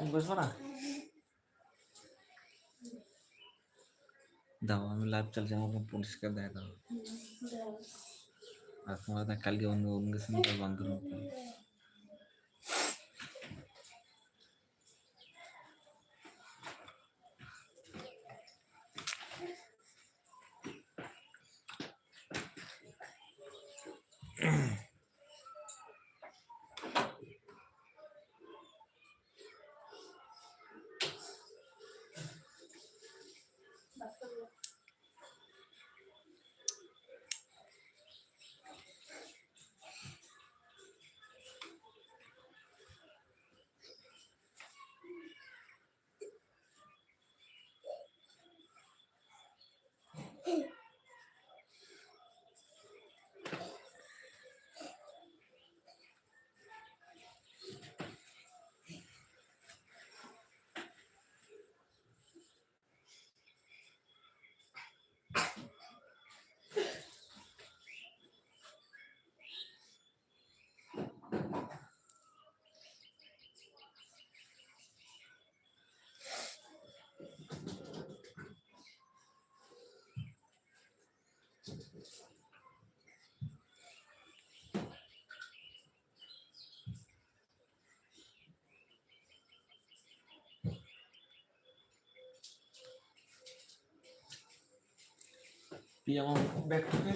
তুমি বসবো না দাও আমি লাইভ চলছে আমাকে পরিষ্কার দেখা দাও আর তোমার কালকে অন্য অন্য সিনেমা বন্ধ করতে প্রিয়া আমার ব্যাগ থেকে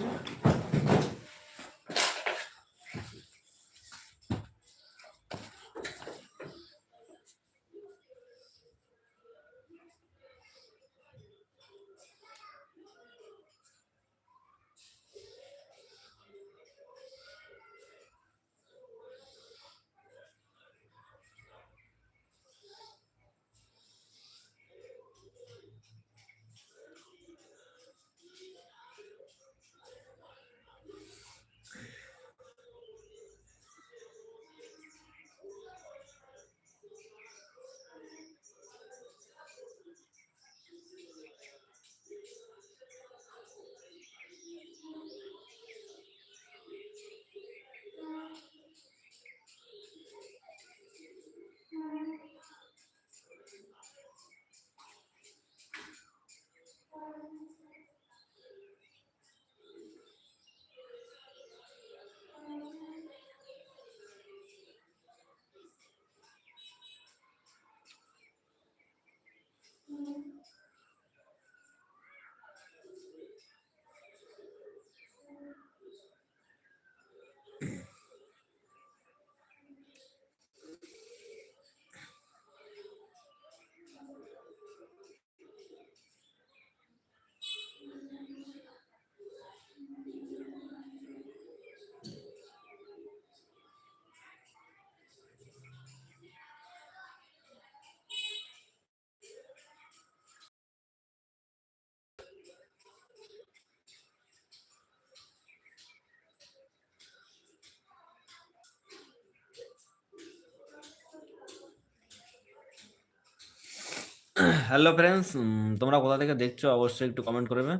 হ্যালো ফ্রেন্ডস তোমরা কোথা থেকে দেখছ অবশ্যই একটু কমেন্ট করবে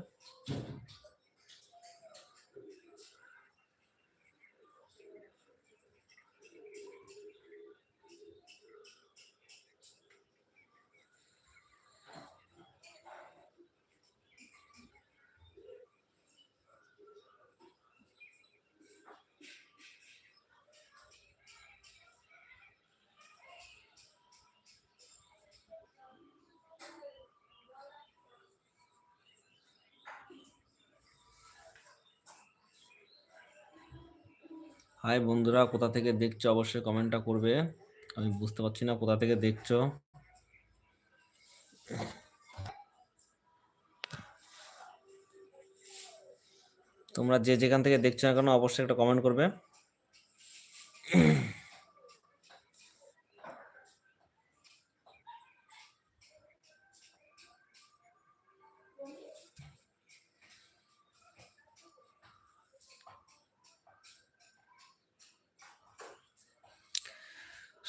হাই বন্ধুরা কোথা থেকে দেখছ অবশ্যই কমেন্টটা করবে। আমি বুঝতে পারছি না কোথা থেকে দেখছ। তোমরা যে যেখান থেকে দেখছ না কেন অবশ্যই একটা কমেন্ট করবে।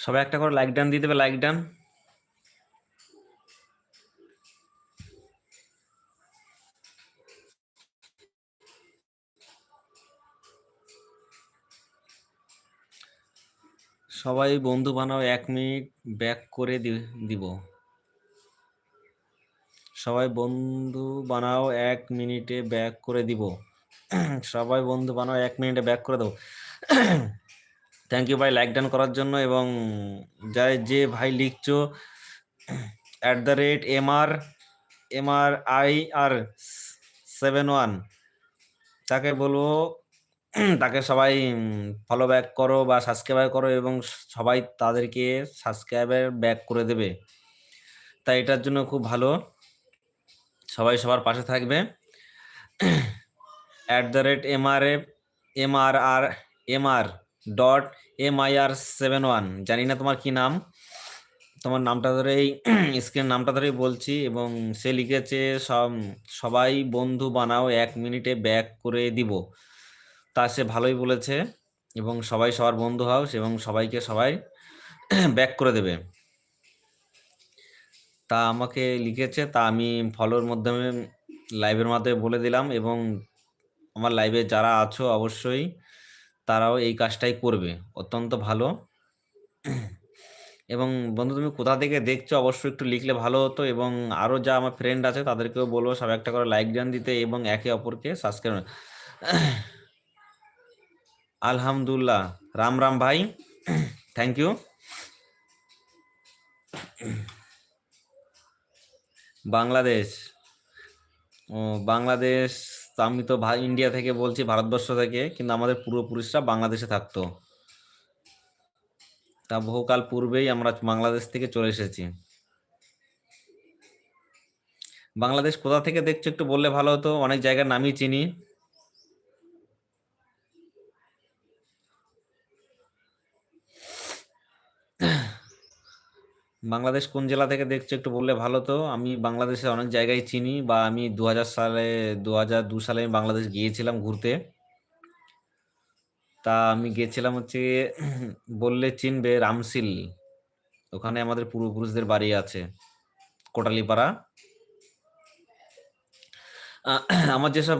সবাই একটা করে লাইক ডান দিয়ে দেবে লাইক ডান সবাই বন্ধু বানাও, এক মিনিট ব্যাক করে দিব। সবাই বন্ধু বানাও, এক মিনিটে ব্যাক করে দিব। সবাই বন্ধু বানাও, এক মিনিটে ব্যাক করে দেবো থ্যাংক ইউ ভাই লাইক ডান করার জন্য এবং যাই যে ভাই লিখছো at the rate M R M R I R seven one তাকে বলব, তাকে সবাই ফলো ব্যাক করো বা সাবস্ক্রাইব করো এবং সবাই তাদেরকে সাবস্ক্রাইবার ব্যাক করে দেবে। তাই এটার জন্য খুব ভালো। সবাই সবার পাশে থাকবে। At the rate M R F M R R M R dot M I R seven one জানি না তোমার কি নাম। তোমার নামটা ধরেই স্ক্রিন নামটা ধরেই বলছি এবং সে লিখেছে, সব, সবাই বন্ধু বানাও, এক মিনিটে ব্যাক করে দিব। তা সে ভালোই বলেছে এবং সবাই সবার বন্ধু হও এবং সবাইকে সবাই ব্যাক করে দেবে। তা আমাকে লিখেছে, তা আমি ফলোর মাধ্যমে লাইভের মাধ্যমে বলে দিলাম এবং আমার লাইভে যারা আছো অবশ্যই তারাও এই কাজটাই করবে। অত্যন্ত ভালো। এবং বন্ধু, তুমি কোথা থেকে দেখছ অবশ্যই একটু লিখলে ভালো হতো এবং আরও যা আমার ফ্রেন্ড আছে তাদেরকেও বলব, সব একটা করে লাইক ডান দিতে এবং একে অপরকে সাবস্ক্রাইব আলহামদুল্লাহ রাম রাম ভাই থ্যাংক ইউ বাংলাদেশ। ও, বাংলাদেশ আমি তো ইন্ডিয়া থেকে বলছি, ভারতবর্ষ থেকে, কিন্তু আমাদের পূর্বপুরুষরা বাংলাদেশে থাকতো। তা বহুকাল পূর্বেই আমরা বাংলাদেশ থেকে চলে এসেছি। বাংলাদেশ কোথা থেকে দেখছ একটু বললে ভালো হতো, অনেক জায়গার নামই চিনি। বাংলাদেশ কোন জেলা থেকে দেখছ একটু বললে ভালো তো? আমি বাংলাদেশে অনেক জায়গায় চিনি বা আমি দু হাজার সালে দু হাজার দু সালে আমি বাংলাদেশ গিয়েছিলাম ঘুরতে। তা আমি গেছিলাম হচ্ছে বললে চিনবে রামসিল ওখানে আমাদের পূর্বপুরুষদের বাড়ি আছে, কোটালিপাড়া। আমার যেসব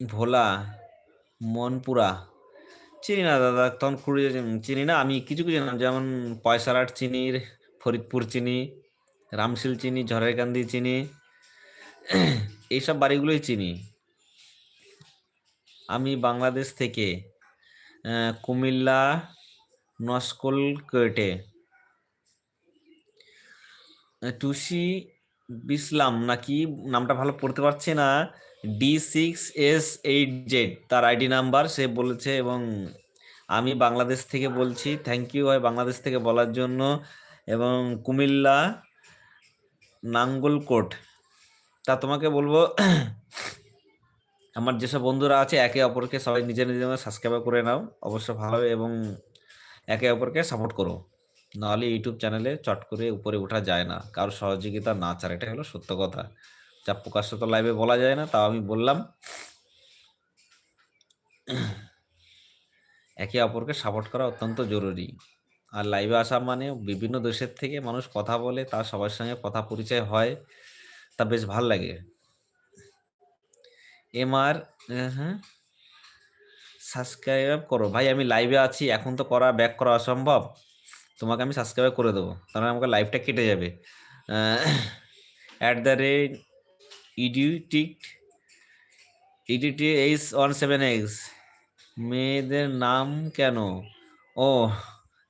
ভোলা মনপুরা। চিনি না দাদা, তখন খুঁড়ে চিনি না, আমি কিছু কিছু নাম যেমন পয়সারহাট চিনির ফরিদপুর চিনি, রামশিল চিনি ঝড়াইকান্দি চিনি, এইসব বাড়িগুলোই চিনি। আমি বাংলাদেশ থেকে কুমিল্লা, নস্কল, কেটে টুসি বিসলাম নাকি নামটা ভালো পড়তে পারছি না। D six S eight Z তার আইডি নাম্বার সে বলেছে এবং আমি বাংলাদেশ থেকে বলছি থ্যাংক ইউ ভাই, বাংলাদেশ থেকে বলার জন্য। এবং কুমিল্লা নাঙ্গলকোট, তা তোমাকে বলব, আমার যেসব বন্ধুরা আছে, একে অপরকে সবাই নিজের নিজের সাবস্ক্রাইব করে নাও অবশ্য ভালো এবং একে অপরকে সাপোর্ট করো। নাহলে ইউটিউব চ্যানেলে চট করে উপরে ওঠা যায় না কারোর সহযোগিতা না ছাড়া এটা হলো সত্য কথা। যা প্রকাশ্য তো লাইভে বলা যায় না, তাও আমি বললাম। একে অপরকে সাপোর্ট করা অত্যন্ত জরুরি। আর লাইভে আসা মানে বিভিন্ন দেশের থেকে মানুষ কথা বলে, তার সবার সঙ্গে কথা পরিচয় হয়, তা বেশ ভালো লাগে। এমআর হ্যাঁ সাবস্ক্রাইব করো। ভাই, আমি লাইভে আছি, এখন তো করা ব্যাক করা অসম্ভব। তোমাকে আমি সাবস্ক্রাইব করে দেবো, তাহলে আমাকে লাইভটা কেটে যাবে। At the rate idiotic edit H one seven X. মেয়েদের নাম কেন? ও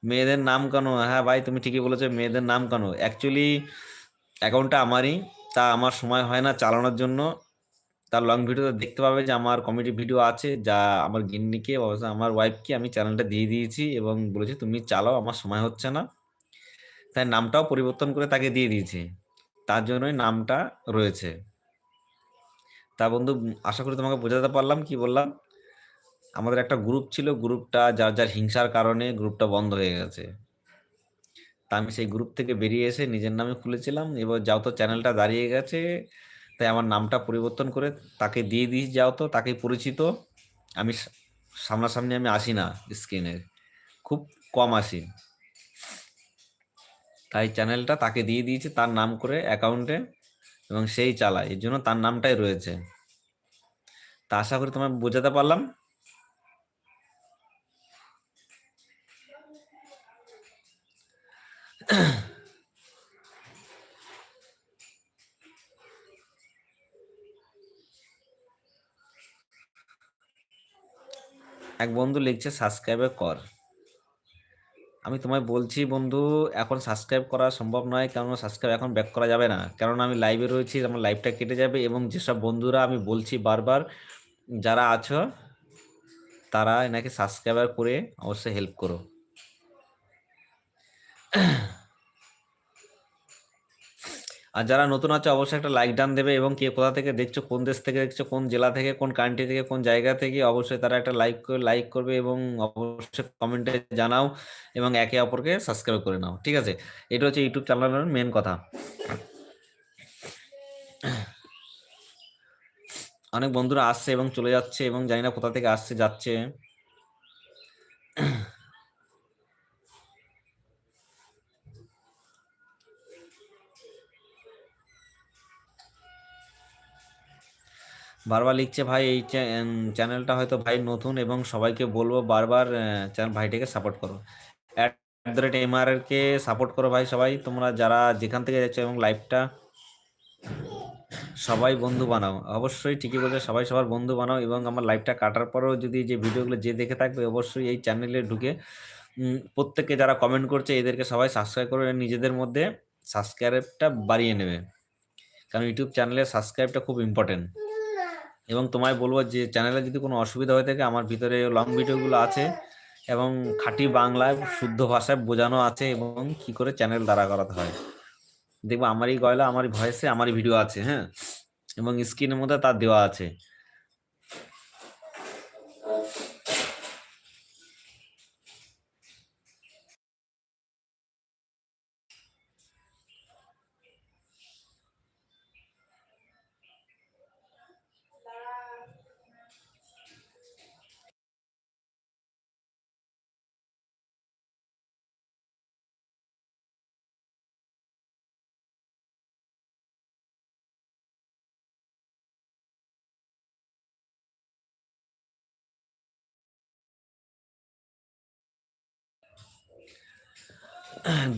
মেয়েদের নাম কেন? হ্যাঁ ভাই, তুমি ঠিকই বলেছ, মেয়েদের নাম কেন? অ্যাকচুয়ালি অ্যাকাউন্টটা আমারই, তা আমার সময় হয় না চালানোর জন্য। তার লং ভিডিওতে দেখতে পাবে যে আমার কমেডি ভিডিও আছে, যা আমার গিন্নিকে অবশ্য আমার ওয়াইফকে আমি চ্যানেলটা দিয়ে দিয়েছি এবং বলেছি, তুমি চালাও, আমার সময় হচ্ছে না। তাই নামটাও পরিবর্তন করে তাকে দিয়ে দিয়েছি। তার জন্যই নামটা রয়েছে। তা বন্ধু আশা করি তোমাকে বোঝাতে পারলাম কি বললাম? আমাদের একটা গ্রুপ ছিল গ্রুপটা যার যার হিংসার কারণে গ্রুপটা বন্ধ হয়ে গেছে। তা আমি সেই গ্রুপ থেকে বেরিয়ে এসে নিজের নামে খুলেছিলাম, এবার যাও তো চ্যানেলটা দাঁড়িয়ে গেছে, তাই আমার নামটা পরিবর্তন করে তাকে দিয়ে দিই যাও তো, তাকেই পরিচিত। আমি সামনাসামনি আমি আসি না স্ক্রিনে খুব কম আসি। তাই চ্যানেলটা তাকে দিয়ে দিয়েছি, তার নাম করে অ্যাকাউন্টে এবং সেই চালায়, এর জন্য তার নামটাই রয়েছে। তা আশা করি তোমায় বোঝাতে পারলাম। এক বন্ধু লিখছে, সাবস্ক্রাইবে কর। আমি তোমায় বলছি, বন্ধু, এখন সাবস্ক্রাইব করা সম্ভব নয় কারণ সাবস্ক্রাইব এখন ব্যাক করা যাবে না। কারণ আমি লাইভে রয়েছি, আমার লাইভটা কেটে যাবে এবং যেসব বন্ধুরা আমি বলছি বারবার, যারা আছো, তারা এনাকে সাবস্ক্রাইবার করে অবশ্যই হেল্প করো। আর যারা নতুন আছে, অবশ্যই একটা লাইক ডান দেবে এবং কে কোথা থেকে দেখছ, কোন দেশ থেকে দেখছ, কোন জেলা থেকে, কোন কান্ট্রি থেকে, কোন জায়গা থেকে, অবশ্যই তারা একটা লাইক লাইক করবে এবং অবশ্যই কমেন্টে জানাও এবং একে অপরকে সাবস্ক্রাইব করে নাও, ঠিক আছে? এটা হচ্ছে ইউটিউব চ্যানেলের মেন কথা। অনেক বন্ধুরা আসছে এবং চলে যাচ্ছে এবং জানি না কোথা থেকে আসছে, যাচ্ছে। বারবার লিখছে, ভাই, এই চ্যানেলটা হয়তো ভাই নতুন এবং সবাইকে বলব বারবার ভাইটাকে সাপোর্ট করো। At the rate MR K support করো ভাই সবাই। তোমরা যারা যেখান থেকে যাচ্ছ এবং লাইভটা সবাই বন্ধু বানাও। অবশ্যই ঠিকই বলছে, সবাই সবার বন্ধু বানাও এবং আমার লাইভটা কাটার পরেও যদি যে ভিডিওগুলো যে দেখে থাকবে, অবশ্যই এই চ্যানেলে ঢুকে প্রত্যেকে যারা কমেন্ট করছে, এদেরকে সবাই সাবস্ক্রাইব করে নিজেদের মধ্যে সাবস্ক্রাইবটা বাড়িয়ে নেবে। কারণ ইউটিউব চ্যানেলে সাবস্ক্রাইবটা খুব ইম্পর্টেন্ট এবং তোমায় বলব যে চ্যানেলে যদি কোনো অসুবিধা হয়ে থাকে, আমার ভিতরে লং ভিডিওগুলো আছে এবং খাঁটি বাংলায় শুদ্ধ ভাষায় বোঝানো আছে এবং কি করে চ্যানেল দ্বারা করাতে হয়। দেখব আমারই গয়লা, আমারই ভয়েসে আমারই ভিডিও আছে হ্যাঁ? এবং স্ক্রিনের মধ্যে তার দেওয়া আছে।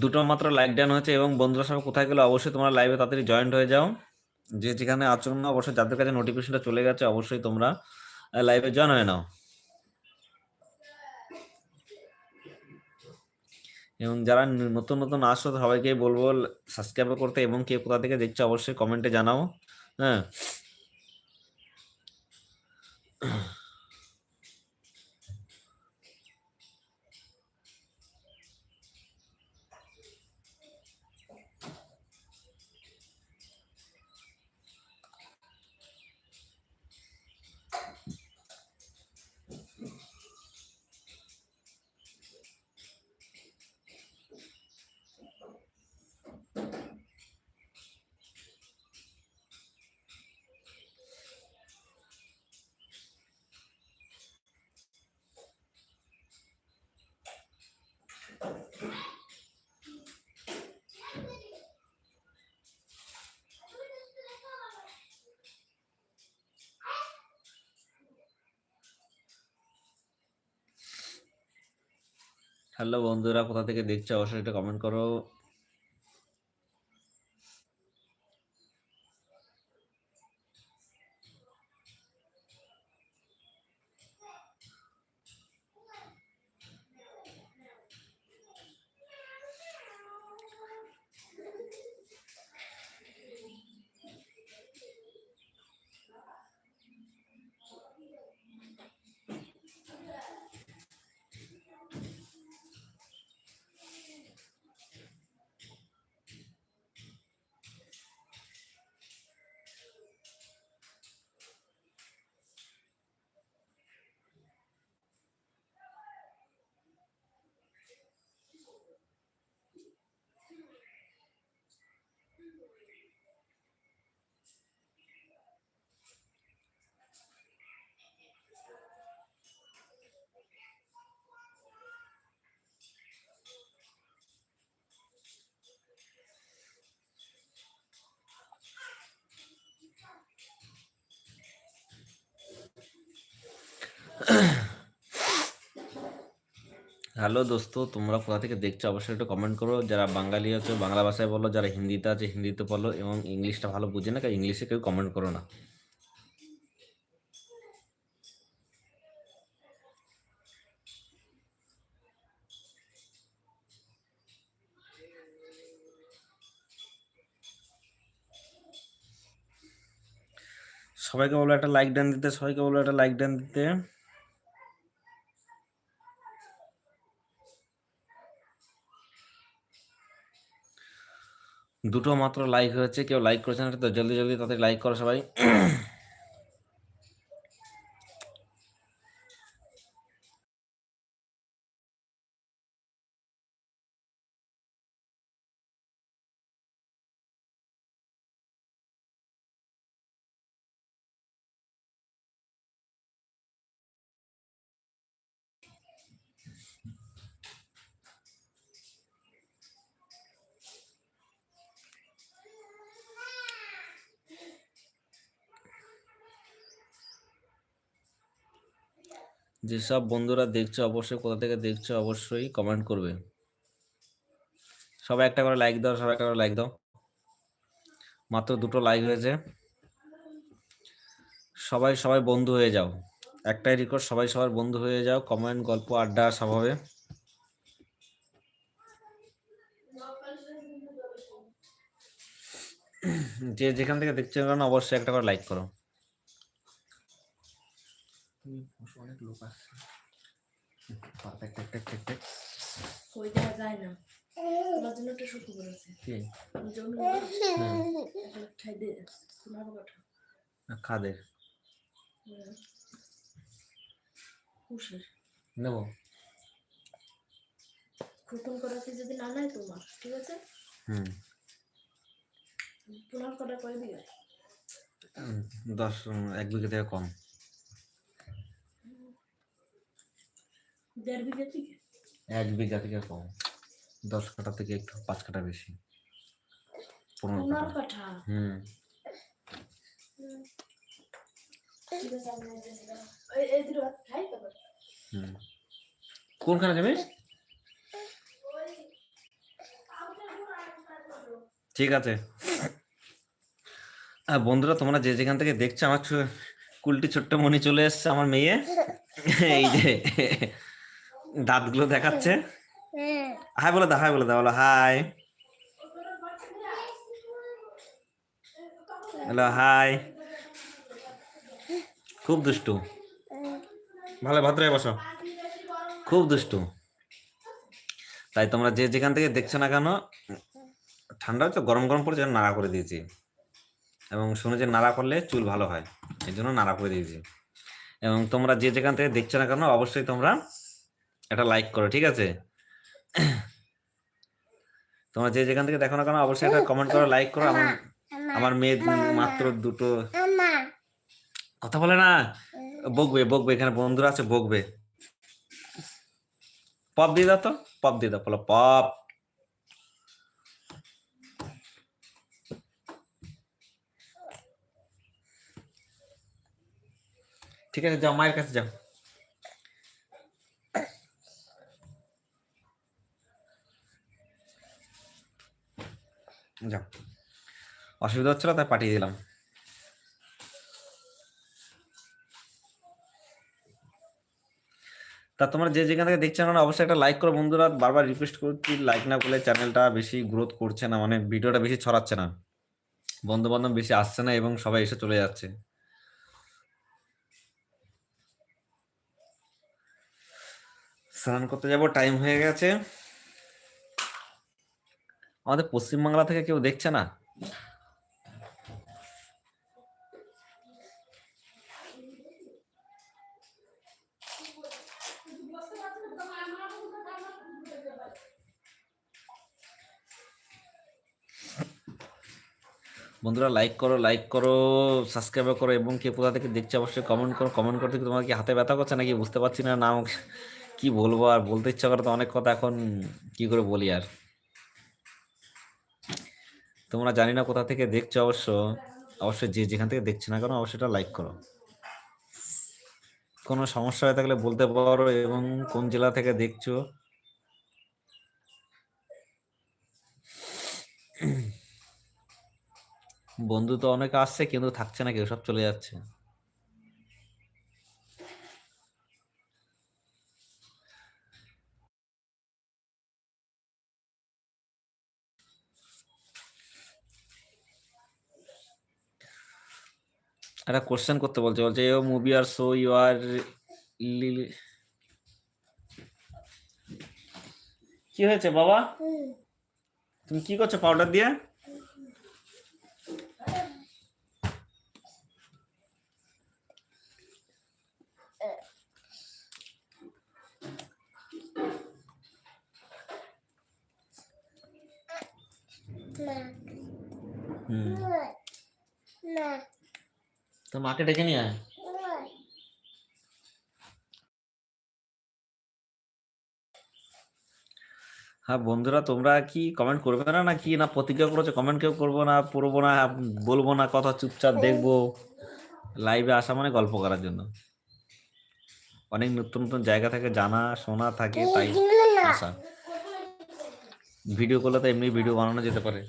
দুটো মাত্র লাইক ডান হয়েছে এবং বন্ধুরা সব কোথায় গেলে, অবশ্যই তোমরা লাইভে তাড়াতাড়ি জয়েন্ট হয়ে যাও। যে যেখানে আছো না অবশ্যই যাদের কাছে নোটিফিকেশনটা চলে গেছে, অবশ্যই তোমরা লাইভে জয়েন হয়ে নাও। এবং যারা নতুন নতুন আসো সবাইকে বলব সাবস্ক্রাইব করতে এবং কে কোথা থেকে দেখছ, অবশ্যই কমেন্টে জানাও। হ্যাঁ। হ্যালো বন্ধুরা কোথা থেকে দেখছ? অবশ্যই এটা কমেন্ট করো। হ্যালো দোস্ত, তোমরা কোথা থেকে দেখছ? অবশ্যই একটু কমেন্ট করো। যারা বাঙালি আছো, বাংলা ভাষায় বলো, যারা হিন্দিতে আছে, হিন্দিতে বলো, এবং ইংলিশটা ভালো বুঝে না ইংলিশে কেউ কমেন্ট করো না। সবাইকে বলো একটা লাইক ডান দিতে, সবাইকে বলো একটা লাইক ডান দিতে। দুটো মাত্র লাইক হয়েছে, কেউ লাইক করেছে না, তো জলদি জলদি তাদের লাইক করো সবাই। যেসব বন্ধুরা দেখছ, অবশ্যই কোথা থেকে দেখছ, অবশ্যই কমেন্ট করবে। সবাই একটা করে লাইক দাও, সবাই একটা করে লাইক দাও। মাত্র দুটো লাইক হয়েছে। সবাই সবাই বন্ধু হয়ে যাও। একটাই রিকোয়েস্ট সবাই সবার বন্ধু হয়ে যাও। কমেন্ট গল্প, আড্ডা সব হবে যে যেখান থেকে দেখছ না কেন, অবশ্যই একটা করে লাইক করো। লোক টেক টেক টেক টেক কই যায় না সত্যি বলেছে কি নেব করাতে যদি না নেয় তোমার ঠিক আছে হুম। তোমার কটা করে দিবে দশ, এক বিঘা থেকে কম। দেড় বিঘা থেকে? এক বিঘা থেকে কম। দশ কাঠা থেকে একটু পাঁচ কাঠা বেশি। পনেরো কাঠা। হুম। কোনখানে যাবে? ঠিক আছে। আর বন্ধুরা তোমরা যে যেখান থেকে দেখছ আমার কুলটি ছোট্ট মনি চলে এসছে আমার মেয়ে। এই যে। দাঁতগুলো দেখাচ্ছে। হাই বলে দাও হাই বলে দাও বলো হাই। Hello hi. খুব দুষ্টু। ভালো ভদ্রায় বসো। খুব দুষ্টু। তাই তোমরা যে যেখান থেকে দেখছ না কেন ঠান্ডা হচ্ছে গরম গরম পড়ে যেন নাড়া করে দিয়েছি। এবং শুনে যে নাড়া করলে চুল ভালো হয় এই জন্য নাড়া করে দিয়েছি। এবং তোমরা যে যেখান থেকে দেখছ না কেন অবশ্যই তোমরা একটা লাইক করো, ঠিক আছে? তোমরা যে যেখান থেকে দেখো না কেন, অবশ্যই একটা কমেন্ট করো লাইক করো। আমার আমার মেয়ে মাত্র দুটো কথা বলে না? বকবে বকবে, এখানে বন্ধুরা আছে, বকবে। পপ দিয়ে দাও তো পপ দিয়ে দাও, বলো পপ ঠিক আছে, যাও, মায়ের কাছে যাও। যাও। অসুবিধা হচ্ছিল তাই পাঠিয়ে দিলাম। তা তোমরা যে যেখান থেকে দেখছ না অবশ্যই একটা লাইক করো বন্ধুরা, বারবার রিকোয়েস্ট করছি লাইক না করলে চ্যানেলটা বেশি গ্রোথ করছে না মানে ভিডিওটা বেশি ছড়াচ্ছে না। বন্ধু বান্ধব বেশি আসছে না এবং সবাই এসে চলে যাচ্ছে। স্নান করতে যাব টাইম হয়ে গেছে। আমাদের পশ্চিমবাংলা থেকে কেউ দেখছে না? বন্ধুরা লাইক করো লাইক করো সাবস্ক্রাইব করো এবং কে কোথা থেকে দেখছে অবশ্যই কমেন্ট করো। কমেন্ট করতে তোমার কি হাতে ব্যথা করছে নাকি বুঝতে পারছি না। না কি বলব আর বলতে ইচ্ছা করে তো অনেক কথা এখন কি করে বলি আর। তোমরা জানি না কোথা থেকে দেখছ অবশ্য, অবশ্যই যে যেখান থেকে দেখছ না কেন, অবশ্যই এটা লাইক করো। কোনো সমস্যা হয়ে থাকলে বলতে পারো এবং কোন জেলা থেকে দেখছ। বন্ধু তো অনেকে আসছে, কিন্তু থাকছে না, কেউ সব চলে যাচ্ছে। একটা কোশ্চেন করতে বলছে। বলছে ইউ মুভি আর শো ইউ আর কি হয়েছে বাবা? তুমি কি করছ পাউডার দিয়ে? হুম। তো মাকে ডেকে নিয়ে আয়। হ্যাঁ বন্ধুরা, তোমরা কি কমেন্ট করবে না না কি না প্রতিজ্ঞা করেছ কমেন্ট কেউ করব না, পড়ব না, বলব না, কথা চুপচাপ দেখব লাইভে আসা মানে গল্প করার জন্য। অনেক নতুন নতুন জায়গা থেকে, জানা, শোনা থাকে, তাই আসা। ভিডিও করলে তো এমনি ভিডিও বানানো যেতে পারে।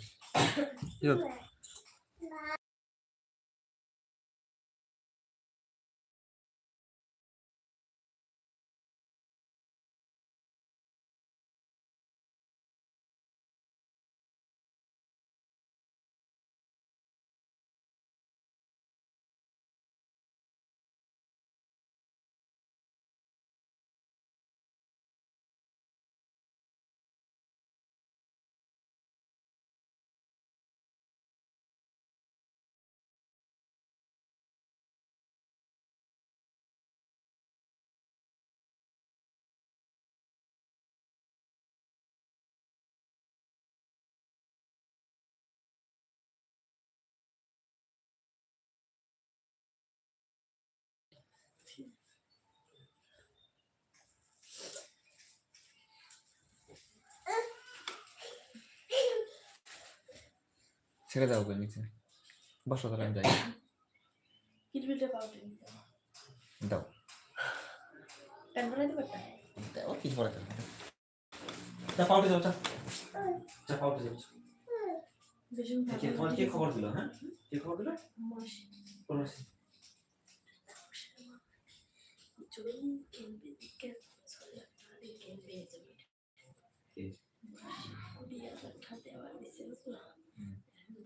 ছেড়ে দাও ওকে নিচে। বসো তাহলে আমি যাই। কিটবিটে পাউডার দাও। প্যান বানাইতে পারতাম দাও কিছু পরে যা পাউডার যাও যা। যা পাউডার যাও বেশি কে তোমার কে খবর দিল হ্যাঁ? কে খবর দিল? মাসি কোন মাসি? চলুন কেমবে দিকে চলে আপনাদের কেমবে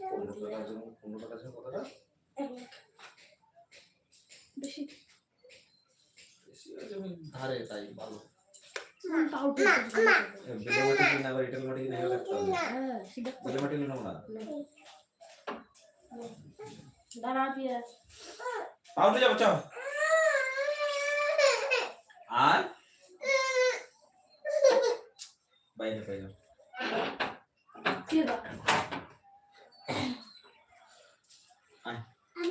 পনেরো টাকার জন্য পনেরো টাকার জন্য লাখ। বেশি। বেশি আছে আমি ধারে তাই ভালো। পাউডার বেলে মাটি কিনা আবার এটাল মাটি কিনা এগুলো দেখতে হবে হ্যাঁ সেটা বেলে মাটি কিনা না দাঁড়া দিয়ে পাউডার যাব চাও আর বাইরে বাইরে দিয়ে দাও আয় আমি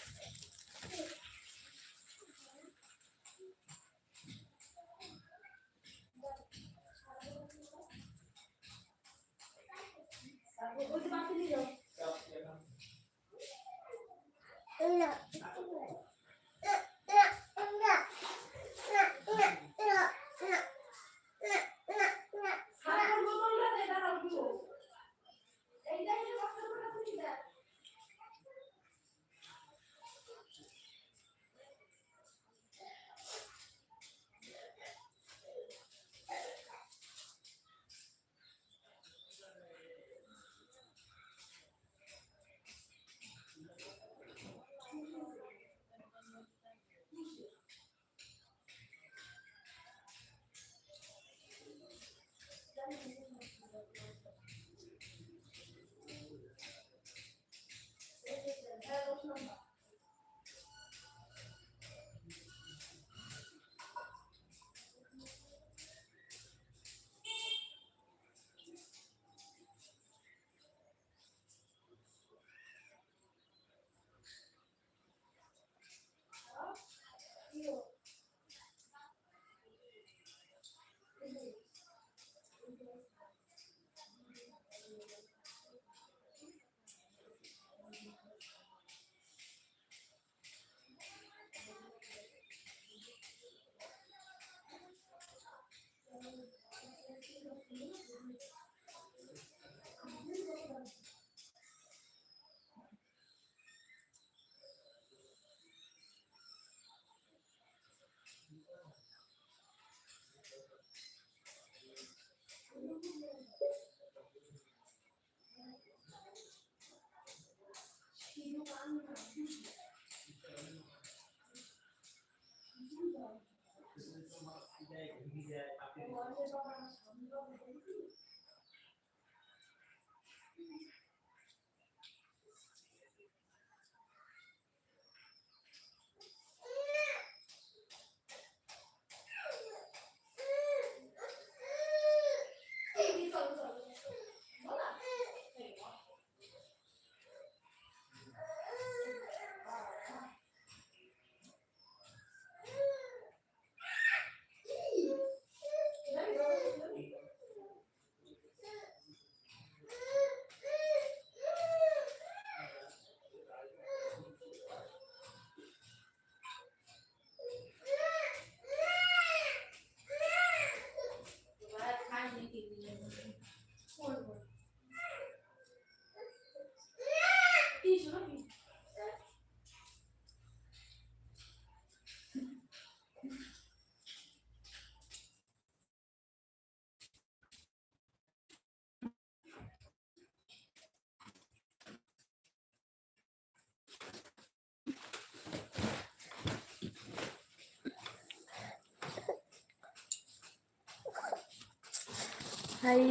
হাই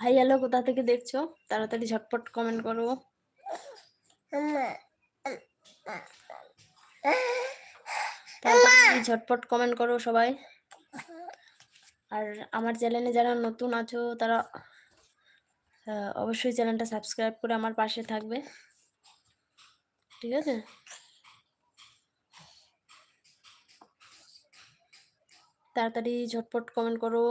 হাই হ্যালো, কোথা থেকে দেখছ? তাড়াতাড়ি ঝটপট কমেন্ট করো। তাড়াতাড়ি ঝটপট কমেন্ট করো সবাই। আর আমার চ্যানেলে যারা নতুন আছো, তারা অবশ্যই চ্যানেলটা সাবস্ক্রাইব করে আমার পাশে থাকবে। ঠিক আছে? তাড়াতাড়ি ঝটপট কমেন্ট করো।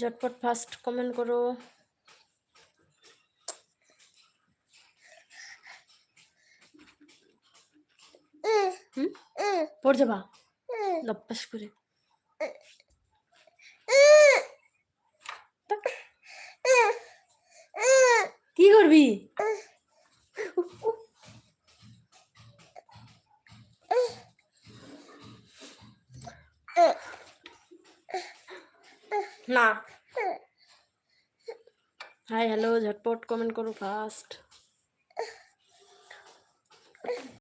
ঝটপট ফার্স্ট কমেন্ট করো। পড়ে যাবা? লপ্পাস করে। করবি? না। হাই হ্যালো ঝটপট কমেন্ট করো ফার্স্ট